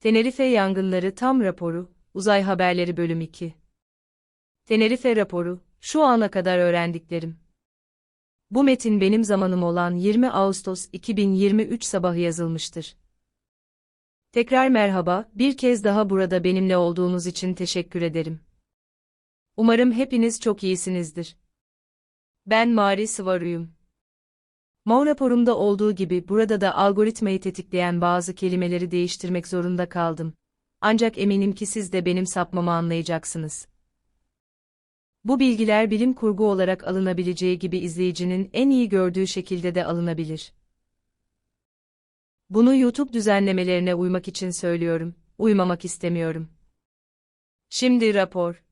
Tenerife Yangınları Tam Raporu, Uzay Haberleri Bölüm 2 Tenerife Raporu, şu ana kadar öğrendiklerim. Bu metin benim zamanım olan 20 Ağustos 2023 sabahı yazılmıştır. Tekrar merhaba, bir kez daha burada benimle olduğunuz için teşekkür ederim. Umarım hepiniz çok iyisinizdir. Ben Mari Sıvaru'yum. Mao raporumda olduğu gibi burada da algoritmayı tetikleyen bazı kelimeleri değiştirmek zorunda kaldım. Ancak eminim ki siz de benim sapmamı anlayacaksınız. Bu bilgiler bilim kurgu olarak alınabileceği gibi izleyicinin en iyi gördüğü şekilde de alınabilir. Bunu YouTube düzenlemelerine uymak için söylüyorum, uymamak istemiyorum. Şimdi rapor.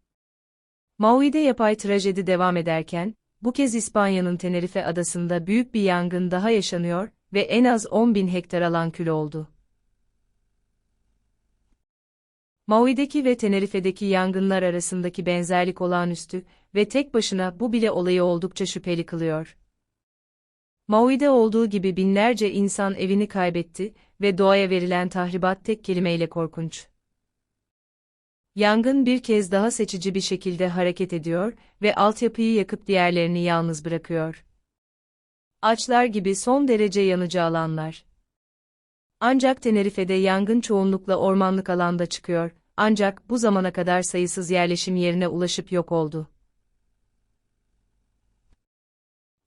Maui'de yapay trajedi devam ederken, bu kez İspanya'nın Tenerife adasında büyük bir yangın daha yaşanıyor ve en az 10 bin hektar alan kül oldu. Maui'deki ve Tenerife'deki yangınlar arasındaki benzerlik olağanüstü ve tek başına bu bile olayı oldukça şüpheli kılıyor. Maui'de olduğu gibi binlerce insan evini kaybetti ve doğaya verilen tahribat tek kelimeyle korkunç. Yangın bir kez daha seçici bir şekilde hareket ediyor ve altyapıyı yakıp diğerlerini yalnız bırakıyor. Açlar gibi son derece yanıcı alanlar. Ancak Tenerife'de yangın çoğunlukla ormanlık alanda çıkıyor, ancak bu zamana kadar sayısız yerleşim yerine ulaşıp yok oldu.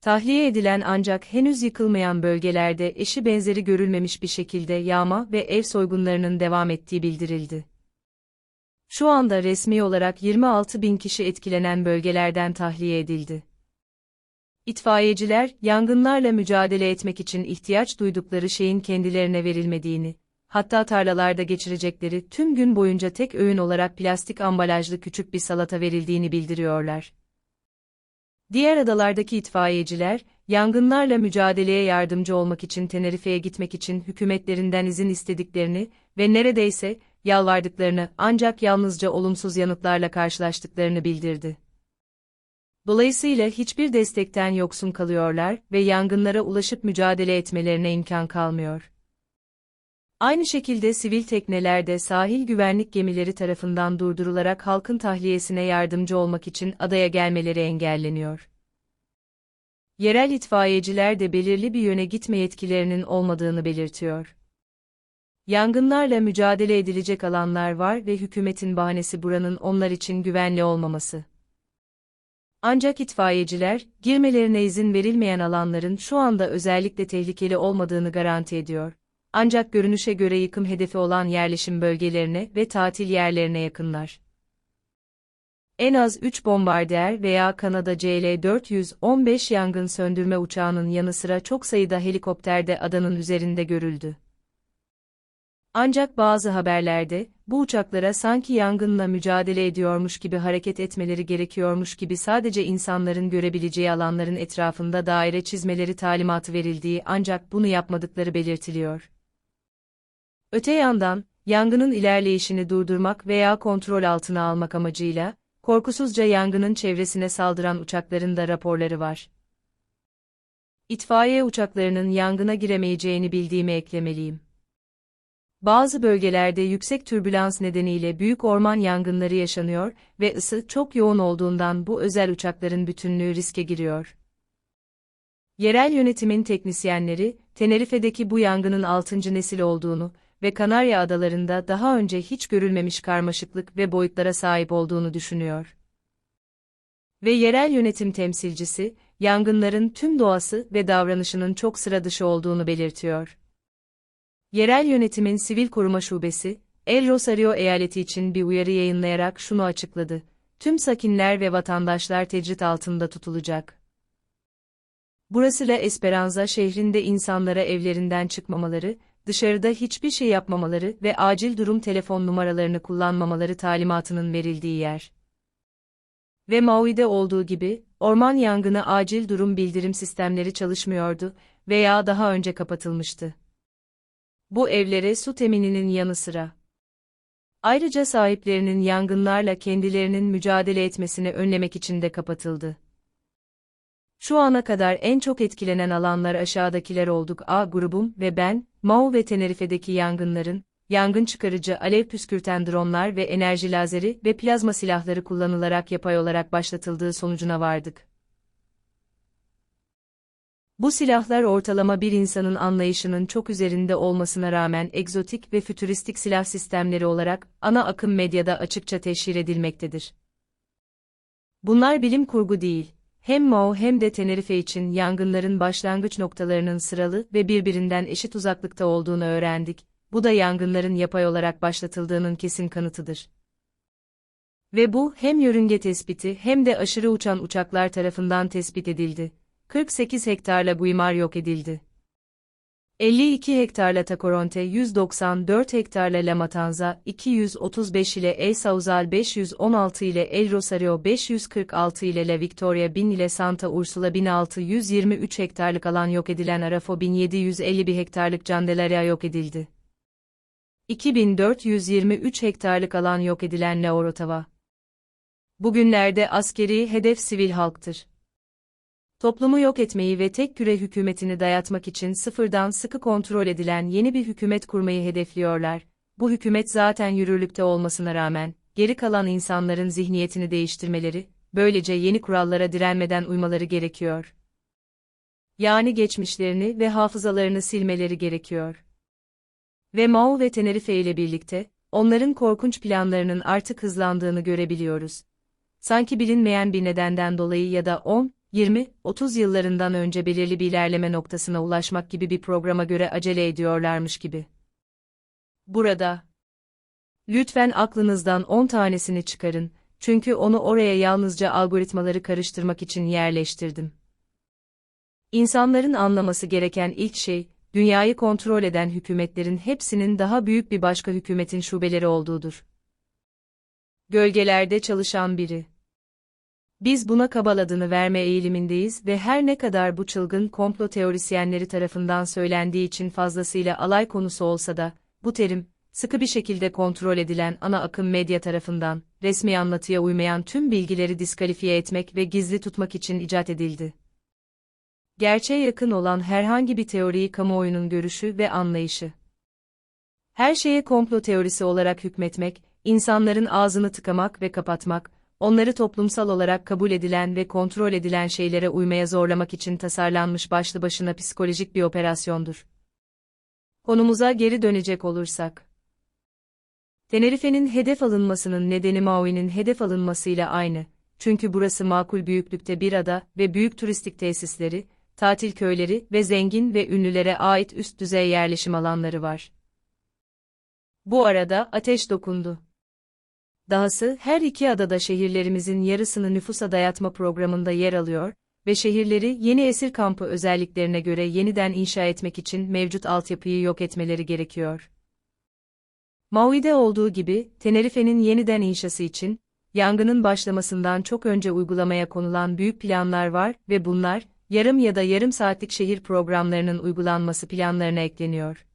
Tahliye edilen ancak henüz yıkılmayan bölgelerde eşi benzeri görülmemiş bir şekilde yağma ve ev soygunlarının devam ettiği bildirildi. Şu anda resmi olarak 26 bin kişi etkilenen bölgelerden tahliye edildi. İtfaiyeciler, yangınlarla mücadele etmek için ihtiyaç duydukları şeyin kendilerine verilmediğini, hatta tarlalarda geçirecekleri tüm gün boyunca tek öğün olarak plastik ambalajlı küçük bir salata verildiğini bildiriyorlar. Diğer adalardaki itfaiyeciler, yangınlarla mücadeleye yardımcı olmak için Tenerife'ye gitmek için hükümetlerinden izin istediklerini ve neredeyse yalvardıklarını ancak yalnızca olumsuz yanıtlarla karşılaştıklarını bildirdi. Dolayısıyla hiçbir destekten yoksun kalıyorlar ve yangınlara ulaşıp mücadele etmelerine imkan kalmıyor. Aynı şekilde sivil tekneler de sahil güvenlik gemileri tarafından durdurularak halkın tahliyesine yardımcı olmak için adaya gelmeleri engelleniyor. Yerel itfaiyeciler de belirli bir yöne gitme yetkilerinin olmadığını belirtiyor. Yangınlarla mücadele edilecek alanlar var ve hükümetin bahanesi buranın onlar için güvenli olmaması. Ancak itfaiyeciler, girmelerine izin verilmeyen alanların şu anda özellikle tehlikeli olmadığını garanti ediyor. Ancak görünüşe göre yıkım hedefi olan yerleşim bölgelerine ve tatil yerlerine yakınlar. En az 3 bombardiyer veya Kanada CL-415 yangın söndürme uçağının yanı sıra çok sayıda helikopter de adanın üzerinde görüldü. Ancak bazı haberlerde, bu uçaklara sanki yangınla mücadele ediyormuş gibi hareket etmeleri gerekiyormuş gibi sadece insanların görebileceği alanların etrafında daire çizmeleri talimatı verildiği ancak bunu yapmadıkları belirtiliyor. Öte yandan, yangının ilerleyişini durdurmak veya kontrol altına almak amacıyla, korkusuzca yangının çevresine saldıran uçakların da raporları var. İtfaiye uçaklarının yangına giremeyeceğini bildiğimi eklemeliyim. Bazı bölgelerde yüksek türbülans nedeniyle büyük orman yangınları yaşanıyor ve ısı çok yoğun olduğundan bu özel uçakların bütünlüğü riske giriyor. Yerel yönetimin teknisyenleri, Tenerife'deki bu yangının 6. nesil olduğunu ve Kanarya Adalarında daha önce hiç görülmemiş karmaşıklık ve boyutlara sahip olduğunu düşünüyor. Ve yerel yönetim temsilcisi, yangınların tüm doğası ve davranışının çok sıra dışı olduğunu belirtiyor. Yerel yönetimin sivil koruma şubesi, El Rosario eyaleti için bir uyarı yayınlayarak şunu açıkladı. Tüm sakinler ve vatandaşlar tecrit altında tutulacak. Burası La Esperanza şehrinde insanlara evlerinden çıkmamaları, dışarıda hiçbir şey yapmamaları ve acil durum telefon numaralarını kullanmamaları talimatının verildiği yer. Ve Maui'de olduğu gibi, orman yangını acil durum bildirim sistemleri çalışmıyordu veya daha önce kapatılmıştı. Bu evlere su temininin yanı sıra. Ayrıca sahiplerinin yangınlarla kendilerinin mücadele etmesini önlemek için de kapatıldı. Şu ana kadar en çok etkilenen alanlar aşağıdakiler olduk A grubum ve ben, Mau ve Tenerife'deki yangınların, yangın çıkarıcı alev püskürten dronlar ve enerji lazeri ve plazma silahları kullanılarak yapay olarak başlatıldığı sonucuna vardık. Bu silahlar ortalama bir insanın anlayışının çok üzerinde olmasına rağmen egzotik ve fütüristik silah sistemleri olarak ana akım medyada açıkça teşhir edilmektedir. Bunlar bilim kurgu değil, hem Mao hem de Tenerife için yangınların başlangıç noktalarının sıralı ve birbirinden eşit uzaklıkta olduğunu öğrendik, bu da yangınların yapay olarak başlatıldığının kesin kanıtıdır. Ve bu hem yörünge tespiti hem de aşırı uçan uçaklar tarafından tespit edildi. 48 hektarla Guimar yok edildi. 52 hektarla Tacoronte 194 hektarla La Matanza 235 ile El Sauzal 516 ile El Rosario 546 ile La Victoria 1000 ile Santa Ursula 1623 hektarlık alan yok edilen Arafo 1751 hektarlık Candelaria yok edildi. 2423 hektarlık alan yok edilen La Orotava. Bugünlerde askeri hedef sivil halktır. Toplumu yok etmeyi ve tek küre hükümetini dayatmak için sıfırdan sıkı kontrol edilen yeni bir hükümet kurmayı hedefliyorlar. Bu hükümet zaten yürürlükte olmasına rağmen, geri kalan insanların zihniyetini değiştirmeleri, böylece yeni kurallara direnmeden uymaları gerekiyor. Yani geçmişlerini ve hafızalarını silmeleri gerekiyor. Ve Mao ve Tenerife ile birlikte, onların korkunç planlarının artık hızlandığını görebiliyoruz. Sanki bilinmeyen bir nedenden dolayı ya da 10, 20-30 yıllarından önce belirli bir ilerleme noktasına ulaşmak gibi bir programa göre acele ediyorlarmış gibi. Burada. Lütfen aklınızdan 10 tanesini çıkarın, çünkü onu oraya yalnızca algoritmaları karıştırmak için yerleştirdim. İnsanların anlaması gereken ilk şey, dünyayı kontrol eden hükümetlerin hepsinin daha büyük bir başka hükümetin şubeleri olduğudur. Gölgelerde çalışan biri. Biz buna kabal adını verme eğilimindeyiz ve her ne kadar bu çılgın komplo teorisyenleri tarafından söylendiği için fazlasıyla alay konusu olsa da, bu terim, sıkı bir şekilde kontrol edilen ana akım medya tarafından, resmi anlatıya uymayan tüm bilgileri diskalifiye etmek ve gizli tutmak için icat edildi. Gerçeğe yakın olan herhangi bir teoriyi kamuoyunun görüşü ve anlayışı. Her şeye komplo teorisi olarak hükmetmek, insanların ağzını tıkamak ve kapatmak, onları toplumsal olarak kabul edilen ve kontrol edilen şeylere uymaya zorlamak için tasarlanmış başlı başına psikolojik bir operasyondur. Konumuza geri dönecek olursak. Tenerife'nin hedef alınmasının nedeni Maui'nin hedef alınmasıyla aynı. Çünkü burası makul büyüklükte bir ada ve büyük turistik tesisleri, tatil köyleri ve zengin ve ünlülere ait üst düzey yerleşim alanları var. Bu arada ateş dokundu. Dahası her iki adada şehirlerimizin yarısını nüfusa dayatma programında yer alıyor ve şehirleri yeni esir kampı özelliklerine göre yeniden inşa etmek için mevcut altyapıyı yok etmeleri gerekiyor. Maui'de olduğu gibi, Tenerife'nin yeniden inşası için, yangının başlamasından çok önce uygulamaya konulan büyük planlar var ve bunlar, yarım ya da yarım saatlik şehir programlarının uygulanması planlarına ekleniyor.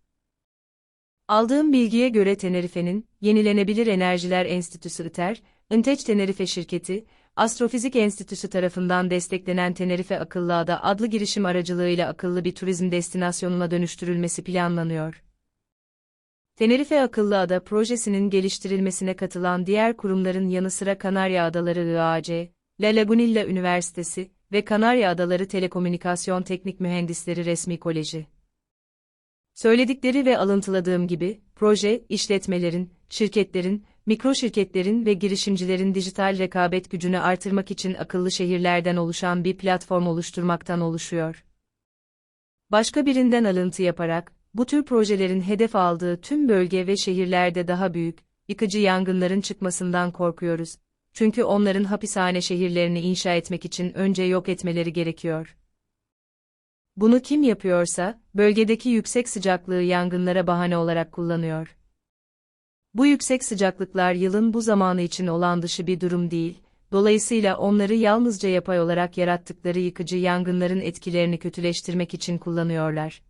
Aldığım bilgiye göre Tenerife'nin, Yenilenebilir Enerjiler Enstitüsü ITER, Inteç Tenerife şirketi, Astrofizik Enstitüsü tarafından desteklenen Tenerife Akıllı Ada adlı girişim aracılığıyla akıllı bir turizm destinasyonuna dönüştürülmesi planlanıyor. Tenerife Akıllı Ada projesinin geliştirilmesine katılan diğer kurumların yanı sıra Kanarya Adaları IAC, La Lagunilla Üniversitesi ve Kanarya Adaları Telekomünikasyon Teknik Mühendisleri Resmi Koleji. Söyledikleri ve alıntıladığım gibi, proje, işletmelerin, şirketlerin, mikro şirketlerin ve girişimcilerin dijital rekabet gücünü artırmak için akıllı şehirlerden oluşan bir platform oluşturmaktan oluşuyor. Başka birinden alıntı yaparak, bu tür projelerin hedef aldığı tüm bölge ve şehirlerde daha büyük, yıkıcı yangınların çıkmasından korkuyoruz. Çünkü onların hapishane şehirlerini inşa etmek için önce yok etmeleri gerekiyor. Bunu kim yapıyorsa, bölgedeki yüksek sıcaklığı yangınlara bahane olarak kullanıyor. Bu yüksek sıcaklıklar yılın bu zamanı için olan dışı bir durum değil, dolayısıyla onları yalnızca yapay olarak yarattıkları yıkıcı yangınların etkilerini kötüleştirmek için kullanıyorlar.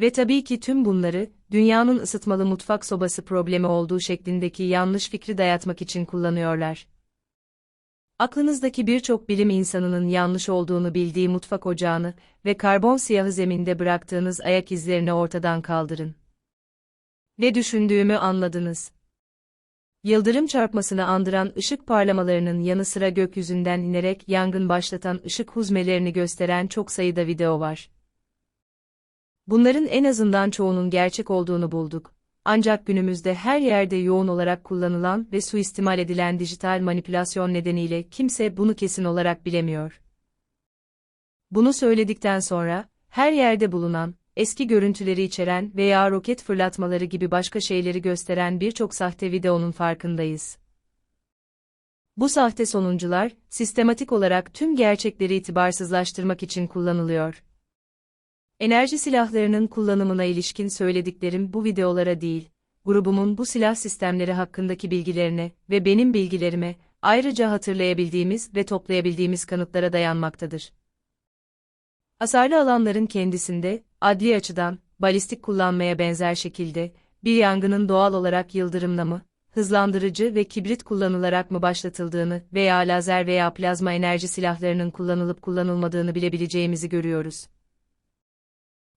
Ve tabii ki tüm bunları, dünyanın ısıtmalı mutfak sobası problemi olduğu şeklindeki yanlış fikri dayatmak için kullanıyorlar. Aklınızdaki birçok bilim insanının yanlış olduğunu bildiği mutfak ocağını ve karbon siyahı zeminde bıraktığınız ayak izlerini ortadan kaldırın. Ne düşündüğümü anladınız. Yıldırım çarpmasını andıran ışık parlamalarının yanı sıra gökyüzünden inerek yangın başlatan ışık huzmelerini gösteren çok sayıda video var. Bunların en azından çoğunun gerçek olduğunu bulduk. Ancak günümüzde her yerde yoğun olarak kullanılan ve suistimal edilen dijital manipülasyon nedeniyle kimse bunu kesin olarak bilemiyor. Bunu söyledikten sonra, her yerde bulunan, eski görüntüleri içeren veya roket fırlatmaları gibi başka şeyleri gösteren birçok sahte videonun farkındayız. Bu sahte sonuncular, sistematik olarak tüm gerçekleri itibarsızlaştırmak için kullanılıyor. Enerji silahlarının kullanımına ilişkin söylediklerim bu videolara değil, grubumun bu silah sistemleri hakkındaki bilgilerine ve benim bilgilerime, ayrıca hatırlayabildiğimiz ve toplayabildiğimiz kanıtlara dayanmaktadır. Hasarlı alanların kendisinde, adli açıdan, balistik kullanmaya benzer şekilde, bir yangının doğal olarak yıldırımla mı, hızlandırıcı ve kibrit kullanılarak mı başlatıldığını veya lazer veya plazma enerji silahlarının kullanılıp kullanılmadığını bilebileceğimizi görüyoruz.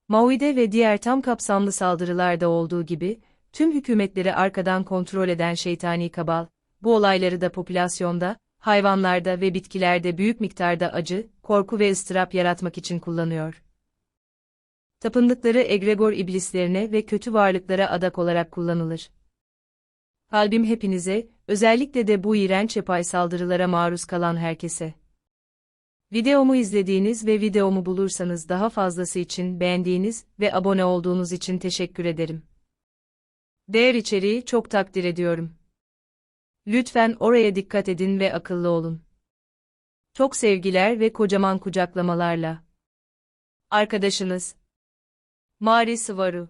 Maui'de ve diğer tam kapsamlı saldırılarda olduğu gibi, tüm hükümetleri arkadan kontrol eden şeytani kabal, bu olayları da popülasyonda, hayvanlarda ve bitkilerde büyük miktarda acı, korku ve ıstırap yaratmak için kullanıyor. Tapındıkları egregor iblislerine ve kötü varlıklara adak olarak kullanılır. Kalbim hepinize, özellikle de bu iğrenç yapay saldırılara maruz kalan herkese. Videomu izlediğiniz ve videomu bulursanız daha fazlası için beğendiğiniz ve abone olduğunuz için teşekkür ederim. Değer içeriği çok takdir ediyorum. Lütfen oraya dikkat edin ve akıllı olun. Çok sevgiler ve kocaman kucaklamalarla. Arkadaşınız Mari Sıvaru